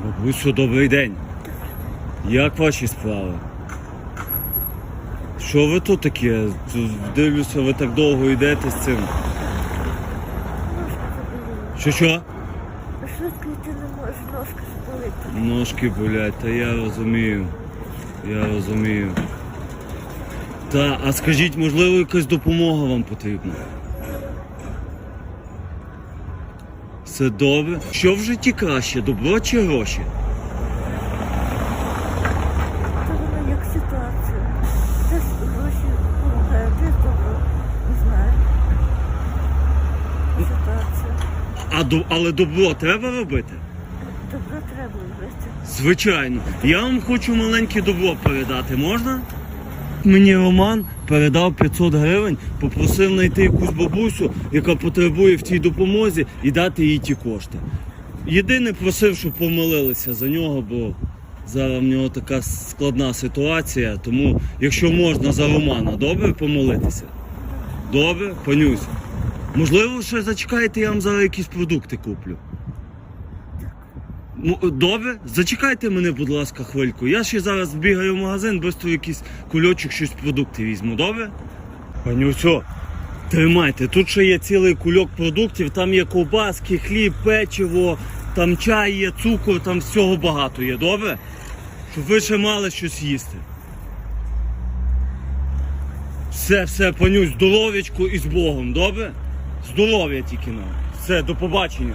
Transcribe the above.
Бабусю, добрий день. Як ваші справи? Що ви тут таке? Дивлюся, ви так довго йдете з цим. Що що? Швидко йти не можу, ножка заболить. Ножки болять, та я розумію. Я розумію. Та, а скажіть, можливо, якась допомога вам потрібна? Все добре. Що в житті краще, добро чи гроші? Воно як ситуація. Десь гроші допомагає, десь добро. Не знаю. Ситуація. А до, але добро треба робити? Добро треба робити. Звичайно. Я вам хочу маленьке добро передати, можна? Мені Роман передав 500 гривень, попросив знайти якусь бабусю, яка потребує в цій допомозі, і дати їй ті кошти. Єдине просив, щоб помолилися за нього, бо зараз в нього така складна ситуація. Тому, якщо можна за Романа, добре помолитися? Добре, панюсь. Можливо, ще зачекайте, я вам зараз якісь продукти куплю. Добре, зачекайте мене, будь ласка, хвильку. Я ще зараз бігаю в магазин, швидко якийсь кульочок, щось продукти візьму, добре? Панюсю, тримайте, тут ще є цілий кульок продуктів, там є ковбаски, хліб, печиво, там чай є, цукор, там всього багато є, добре? Щоб ви ще мали щось їсти. Все, все, панюсь, здоров'ячку і з Богом, добре? Здоров'я тільки нам. Все, до побачення.